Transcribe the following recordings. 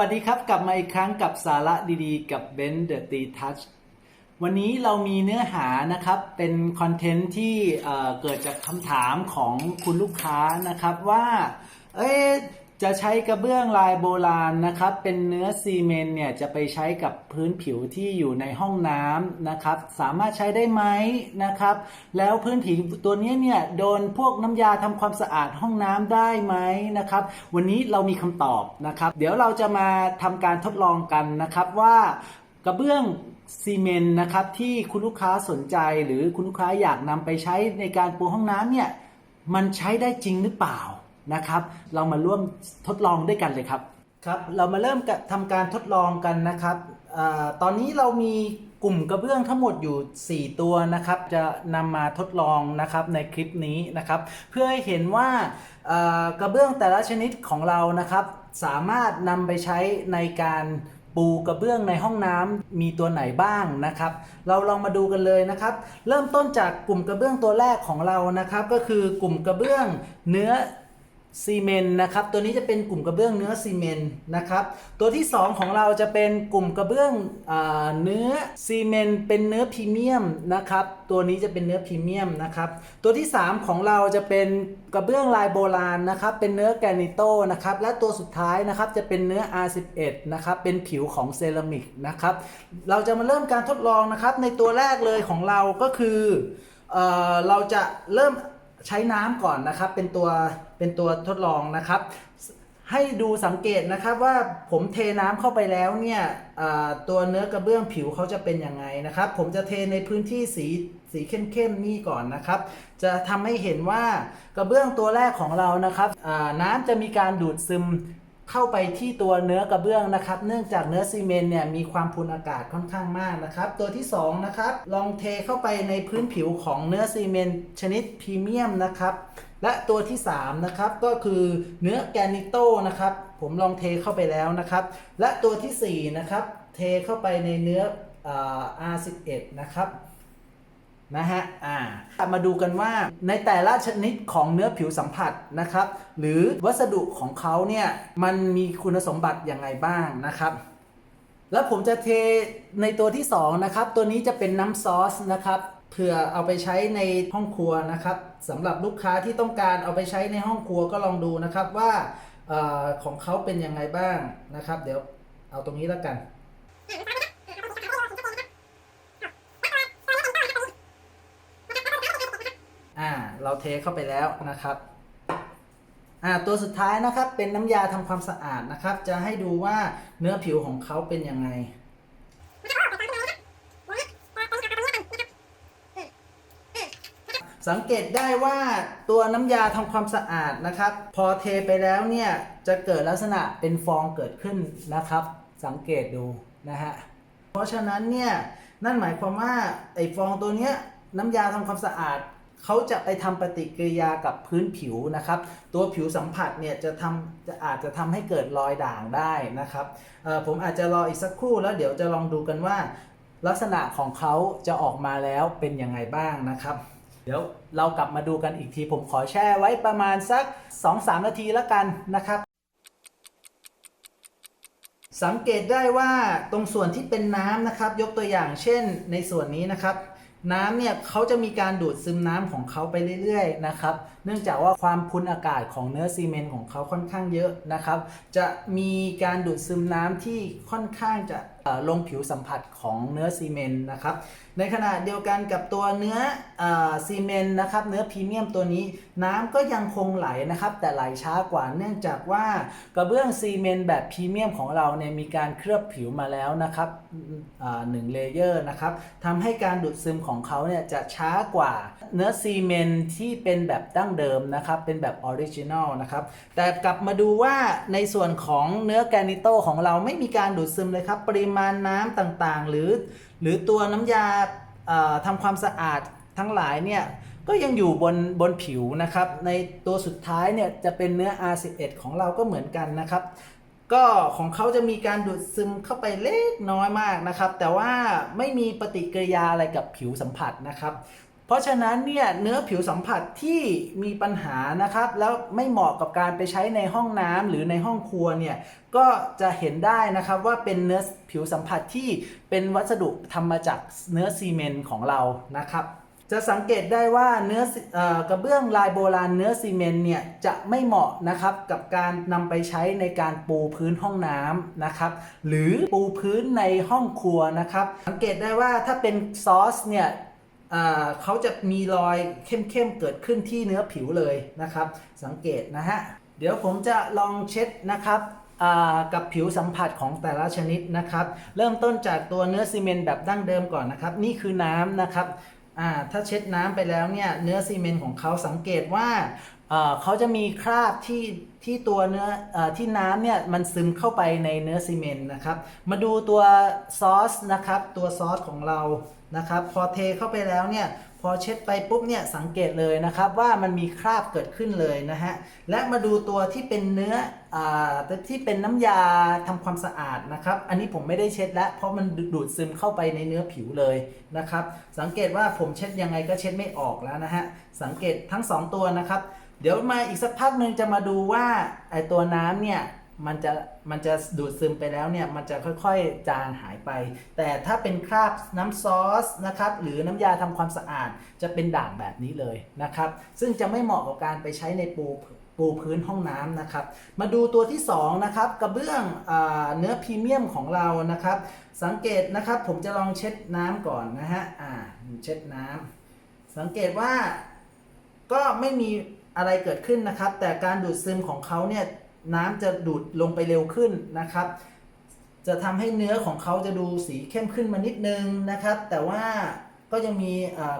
สวัสดีครับ กลับมาอีกครั้งกับสาระดีๆ กับ Ben เดอะตีทัชวันนี้เรามีเนื้อหานะครับเป็นคอนเทนต์ที่เอ่อเกิดจากคำถามของคุณลูกค้านะครับว่าเอ๊ะ จะใช้กระเบื้องลายโบราณนะครับ เป็นเนื้อซีเมนเนี่ยจะไปใช้กับพื้นผิวที่อยู่ในห้องน้ำนะครับ สามารถใช้ได้ไหมนะครับ แล้วพื้นผิวตัวนี้เนี่ยโดนพวกน้ำยาทำความสะอาดห้องน้ำได้ไหมนะครับ วันนี้เรามีคำตอบนะครับ เดี๋ยวเราจะมาทำการทดลองกันนะครับว่ากระเบื้องซีเมนต์นะครับที่คุณลูกค้าสนใจหรือคุณลูกค้าอยากนำไปใช้ในการปูห้องน้ำเนี่ยมันใช้ได้จริงหรือเปล่า นะครับ เรามาร่วมทดลองด้วยกันเลยครับครับเรามาเริ่มกับทำการทดลองกันนะครับอตอนนี้เรามีกลุ่มกระเบื้องทั้งหมดอยู่ 4 ตัวนะครับ จะนำมาทดลองนะครับในคลิปนี้นะครับ เพื่อให้เห็นว่าอ่ากระเบื้องแต่ละชนิดของเรานะครับ สามารถนำไปใช้ในการปูกระเบื้องในห้องน้ำมีตัวไหนบ้างนะครับ เราลองมาดูกันเลยนะครับ เริ่มต้นจากกลุ่มกระเบื้องตัวแรกของเรานะครับ ก็คือกลุ่มกระเบื้องเนื้อ ซีเมนต์นะครับ ตัวนี้จะเป็นกลุ่มกระเบื้องเนื้อซีเมนต์นะครับ ตัวที่ 2 ของเราจะเป็นกลุ่มกระเบื้องอเนื้อซีเมนต์เป็นเนื้อพรีเมียมนะครับ ตัวนี้จะเป็นเนื้อพรีเมียมนะครับ ตัวที่ 3 ของเราจะเป็นกระเบื้องลายโบราณนะครับ เป็นเนื้อแกรนิโตนะครับ และตัวสุดท้ายนะครับจะเป็นเนื้อ R11 นะครับ เป็นผิวของเซรามิกนะครับ เราจะมาเริ่มการทดลองนะครับ ในตัวแรกเลยของเราก็คือเอเราจะเริ่ม ใช้น้ำก่อนนะครับ เป็นตัวเป็นตัวทดลองนะครับ ให้ดูสังเกตนะครับว่าผมเทน้ำเข้าไปแล้วเนี่ยตัวเนื้อกระเบื้องผิวเขาจะเป็นยังไงนะครับ ผมจะเทในพื้นที่สีสีเข้มๆนี่ก่อนนะครับ จะทำให้เห็นว่ากระเบื้องตัวแรกของเรานะครับน้ำจะมีการดูดซึม เข้าไปที่ตัวเนื้อกระเบื้องนะครับ เนื่องจากเนื้อซีเมนต์เนี่ยมีความพูนอากาศค่อนข้างมากนะครับ ตัวที่สองนะครับลองเทเข้าไปในพื้นผิวของเนื้อซีเมนต์ชนิดพรีเมียมนะครับ และตัวที่3นะครับก็คือเนื้อแกนิโตนะครับ ผมลองเทเข้าไปแล้วนะครับ และตัวทีสี่4นะครับเทเข้าไปในเนื้ออ R11 นะครับ นะฮะ อ่า มาดูกันว่าในแต่ละชนิดของเนื้อผิวสัมผัสนะครับ หรือวัสดุของเขาเนี่ย มันมีคุณสมบัติอย่างไรบ้างนะครับ แล้วผมจะเทในตัวที่ 2 นะครับ ตัวนี้จะเป็นน้ำซอสนะครับเผื่อเอาไปใช้ในห้องครัวนะครับสำหรับลูกค้าที่ต้องการเอาไปใช้ในห้องครัวก็ลองดูนะครับว่าอของเขาเป็นยังไงบ้างนะครับ เดี๋ยวเอาตรงนี้แล้วกัน อ่าเราเทเข้าไปแล้วนะครับอ่าตัวสุดท้ายนะครับเป็นน้ำยาทำความสะอาดนะครับ จะให้ดูว่าเนื้อผิวของเขาเป็นยังไงสังเกตได้ว่าตัวน้ำยาทำความสะอาดนะครับ พอเทไปแล้วเนี่ยจะเกิดลักษณะเป็นฟองเกิดขึ้นนะครับ สังเกตดูนะฮะเพราะฉะนั้นเนี่ยนั่นหมายความว่าไอ้ฟองตัวเนี้ยน้ำยาทำความสะอาด เขาจะไปทำปฏิกิริยากับพื้นผิวนะครับ ตัวผิวสัมผัสเนี่ยจะทำจะอาจจะทำให้เกิดรอยด่างได้นะครับผมอาจจะรออีกสักครู่แล้วเดี๋ยวจะลองดูกันว่า ลักษณะของเขาจะออกมาแล้วเป็นยังไงบ้างนะครับ เดี๋ยวเรากลับมาดูกันอีกที ผมขอแช่ไว้ประมาณสัก 2-3 นาทีแล้วกันนะครับสังเกตได้ว่าตรงส่วนที่เป็นน้ำนะครับ ยกตัวอย่างเช่นในส่วนนี้นะครับ น้ำเนี่ยเขาจะมีการดูดซึมน้ำของเขาไปเรื่อยๆนะครับ เนื่องจากว่าความพุนอากาศของเนื้อซีเมนต์ของเขาค่อนข้างเยอะนะครับ จะมีการดูดซึมน้ำที่ค่อนข้างจะ ลงผิวสัมผัสของเนื้อซีเมนต์นะครับ ในขณะเดียวกันกับตัวเนื้ออซีเมนต์นะครับ เนื้อพรีเมียมตัวนี้น้ำก็ยังคงไหลนะครับ แต่ไหลช้ากว่าเนื่องจากว่ากระเบื้องซีเมนต์แบบพรีเมียมของเราเนี่ยมีการเคลือบผิวมาแล้วนะครับหนึ่งเลเยอร์นะครับทำให้การดูดซึมของเขาเนี่ยจะช้ากว่าเนื้อซีเมนต์ที่เป็นแบบดั้งเดิมนะครับ เป็นแบบออริจินอลนะครับ แต่กลับมาดูว่าในส่วนของเนื้อแกรนิโตของเราไม่มีการดูดซึมเลยครับปริมาาณน้ำต่างๆ หรือหรือตัวน้ำยาเอ่อทำความสะอาดทั้งหลายเนี่ยก็ยังอยู่บนบนผิวนะครับ ในตัวสุดท้ายเนี่ยจะเป็นเนื้อ R11 ของเราก็เหมือนกันนะครับ ก็ของเขาจะมีการดูดซึมเข้าไปเล็กน้อยมากนะครับ แต่ว่าไม่มีปฏิกิริยาอะไรกับผิวสัมผัสนะครับ เพราะฉะนั้นเนี่ยเนื้อผิวสัมผัสที่มีปัญหานะครับ แล้วไม่เหมาะกับการไปใช้ในห้องน้ำหรือในห้องครัวเนี่ยก็จะเห็นได้นะครับว่าเป็นเนื้อผิวสัมผัสที่เป็นวัสดุทำมาจากเนื้อซีเมนต์ของเรานะครับ จะสังเกตได้ว่าเนื้ออกระเบื้องลายโบราณเนื้อซีเมนต์เนี่ยจะไม่เหมาะนะครับกับการนำไปใช้ในการปูพื้นห้องน้ำนะครับ หรือปูพื้นในห้องครัวนะครับ สังเกตได้ว่าถ้าเป็นซอสเนี่ย เขาจะมีรอยเข้มๆเกิดขึ้นที่เนื้อผิวเลยนะครับ สังเกตนะฮะ เดี๋ยวผมจะลองเช็ดนะครับกับผิวสัมผัสของแต่ละชนิดนะครับ เริ่มต้นจากตัวเนื้อซีเมนต์แบบดั้งเดิมก่อนนะครับ นี่คือน้ำนะครับถ้าเช็ดน้ำไปแล้วเนี่ยเนื้อซีเมนต์ของเขาสังเกตว่า เขาจะมีคราบที่ที่ตัวเนื้ออที่น้ำเนี่ยมันซึมเข้าไปในเนื้อซีเมนต์นะครับ มาดูตัวซอสนะครับ ตัวซอสของเรานะครับ พอเทเข้าไปแล้วเนี่ยพอเช็ดไปปุ๊บเนี่ยสังเกตเลยนะครับว่ามันมีคราบเกิดขึ้นเลยนะฮะและมาดูตัวที่เป็นเนื้ออที่เป็นน้ำยาทำความสะอาดนะครับ อันนี้ผมไม่ได้เช็ดแล้วเพราะมันดูดซึมเข้าไปในเนื้อผิวเลยนะครับ สังเกตว่าผมเช็ดยังไงก็เช็ดไม่ออกแล้วนะฮะสังเกตทั้งสองตัวนะครับ เดี๋ยวมาอีกสักพักหนึ่งจะมาดูว่าไอตัวน้ำเนี่ยมันจะมันจะดูดซึมไปแล้วเนี่ยมันจะค่อยๆจางหายไป แต่ถ้าเป็นคราบน้ำซอสนะครับหรือน้ำยาทำความสะอาดจะเป็นด่างแบบนี้เลยนะครับ ซึ่งจะไม่เหมาะกับการไปใช้ในปูปูพื้นห้องน้ำนะครับ มาดูตัวที่สองนะครับกระเบื้องอเนื้อพรีเมียมของเรานะครับ สังเกตนะครับผมจะลองเช็ดน้ำก่อนนะฮะอ่าเช็ดน้ำสังเกตว่าก็ไม่มี อะไรเกิดขึ้นนะครับ แต่การดูดซึมของเขาเนี่ยน้ำจะดูดลงไปเร็วขึ้นนะครับ จะทำให้เนื้อของเขาจะดูสีเข้มขึ้นมานิดนึงนะครับ แต่ว่าก็ยังมี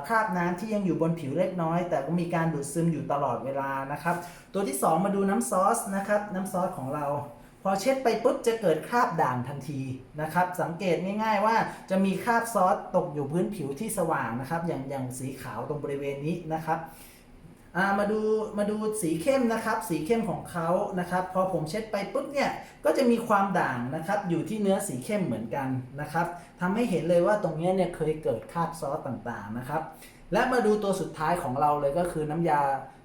คราบน้ำที่ยังอยู่บนผิวเล็กน้อย แต่ก็มีการดูดซึมอยู่ตลอดเวลานะครับ ตัวที่ 2 มาดูน้ำซอสนะครับน้ำซอสของเรา พอเช็ดไปปุ๊บจะเกิดคราบด่างทันทีนะครับ สังเกตง่ายๆว่าจะมีคราบซอสตกอยู่พื้นผิวที่สว่างนะครับ อย่างอย่างสีขาวตรงบริเวณนี้นะครับ มาดูมาดูสีเข้มนะครับ สีเข้มของเขานะครับ พอผมเช็ดไปปุ๊บเนี่ยก็จะมีความด่างนะครับ อยู่ที่เนื้อสีเข้มเหมือนกันนะครับทำให้เห็นเลยว่าตรงนี้เนี่ยเคยเกิดคราบซอสต่างๆนะครับ และมาดูตัวสุดท้ายของเราเลยก็คือน้ำยาอ่า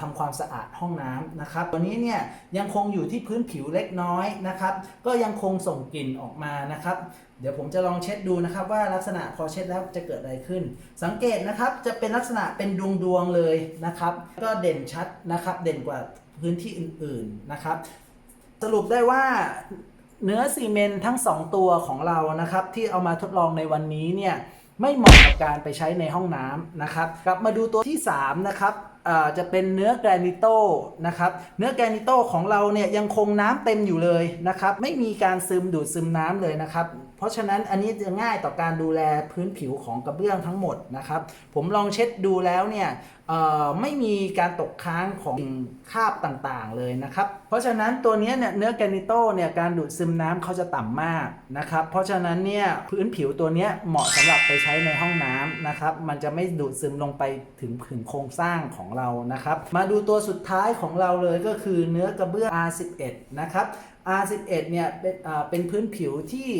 ทำความสะอาดห้องน้ำนะครับตัวนี้เนี่ยยังคงอยู่ที่พื้นผิวเล็กน้อยนะครับ ก็ยังคงส่งกลิ่นออกมานะครับ เดี๋ยวผมจะลองเช็ดดูนะครับ ว่าลักษณะพอเช็ดแล้วจะเกิดอะไรขึ้น สังเกตนะครับจะเป็นลักษณะเป็นดวงดวงๆเลยนะครับ ก็เด่นชัดนะครับ เด่นกว่าพื้นที่อื่นๆนะครับ สรุปได้ว่าเนื้อซีเมนต์ทั้ง 2 ตัวของเรานะครับ ที่เอามาทดลองในวันนี้เนี่ยไม่เหมาะกับการไปใช้ในห้องน้ำนะครับกลับมาดูตัวที่ 3 นะครับ จะเป็นเนื้อแกรนิโตนะครับ เนื้อแกรนิโตของเราเนี่ยยังคงน้ำเต็มอยู่เลยนะครับ ไม่มีการซึมดูดซึมน้ำเลยนะครับเพราะฉะนั้นอันนี้จะง่ายต่อการดูแลพื้นผิวของกระเบื้องทั้งหมดนะครับ ผมลองเช็ดดูแล้วเนี่ยไม่มีการตกค้างของคราบต่างๆเลยนะครับ เพราะฉะนั้นตัวนี้เนี่ยเนื้อแกนิโตเนี่ยการดูดซึมน้ำเขาจะต่ำมากนะครับ เพราะฉะนั้นเนี่ยพื้นผิวตัวนี้เหมาะสำหรับไปใช้ในห้องน้ำนะครับ มันจะไม่ดูดซึมลงไปถึงถึงโครงสร้างของเรานะครับ มาดูตัวสุดท้ายของเราเลยก็คือเนื้อกระเบื้อง R11 นะครับ R11 เนี่ยเป็นอ่าเป็นพื้นผิวที่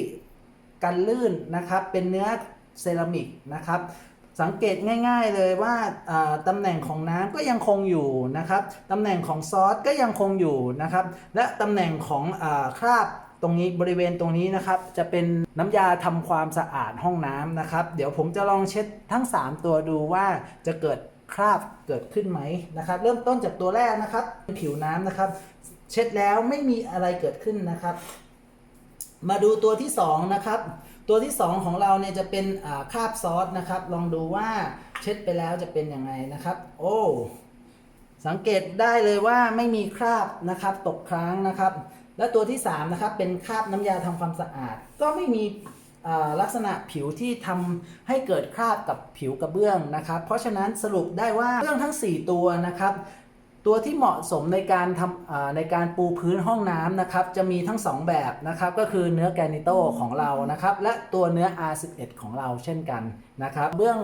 กันลื่นนะครับ เป็นเนื้อเซรามิกนะครับ สังเกตง่าย ๆเลยว่าตำแหน่งของน้ำก็ยังคงอยู่นะครับตำแหน่งของซอสก็ยังคงอยู่นะครับ และตำแหน่งของอคราบตรงนี้บริเวณตรงนี้นะครับ จะเป็นน้ำยาทำความสะอาดห้องน้ำนะครับ เดี๋ยวผมจะลองเช็ดทั้ง 3 ตัวดูว่าจะเกิดคราบเกิดขึ้นไหมนะครับ เริ่มต้นจากตัวแรกนะครับ ผิวน้ำนะครับ เช็ดแล้วไม่มีอะไรเกิดขึ้นนะครับ มาดูตัวที่สองนะครับ ตัวที่สองของเราเนี่ยจะเป็นคราบซอสนะครับ ลองดูว่าเช็ดไปแล้วจะเป็นยังไงนะครับ โอ้สังเกตได้เลยว่าไม่มีคราบนะครับตกค้างนะครับ และตัวที่3นะครับเป็นคราบน้ำยาทำความสะอาด ก็ไม่มีลักษณะผิวที่ทำให้เกิดคราบกับผิวกระเบื้องนะครับ เพราะฉะนั้นสรุปได้ว่าเครื่องทั้ง 4 ตัวนะครับ ตัวที่เหมาะสมในการทำในการปูพื้นห้องน้ำนะครับ จะมีทั้ง 2 แบบนะครับ ก็คือเนื้อแกรนิโตของเรานะครับ และตัวเนื้อ R11 ของเราเช่นกันนะครับ เบื้อง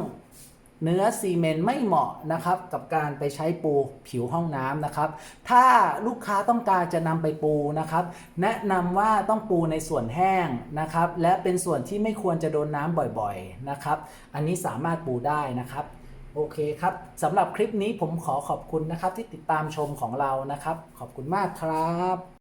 เนื้อซีเมนต์ไม่เหมาะนะครับ กับการไปใช้ปูผิวห้องน้ำนะครับ ถ้าลูกค้าต้องการจะนำไปปูนะครับ แนะนำว่าต้องปูในส่วนแห้งนะครับ และเป็นส่วนที่ไม่ควรจะโดนน้ำบ่อยๆนะครับ อันนี้สามารถปูได้นะครับ โอเคครับสำหรับคลิปนี้ผมขอขอบคุณนะครับที่ติดตามชมของเรานะครับ ขอบคุณมากครับ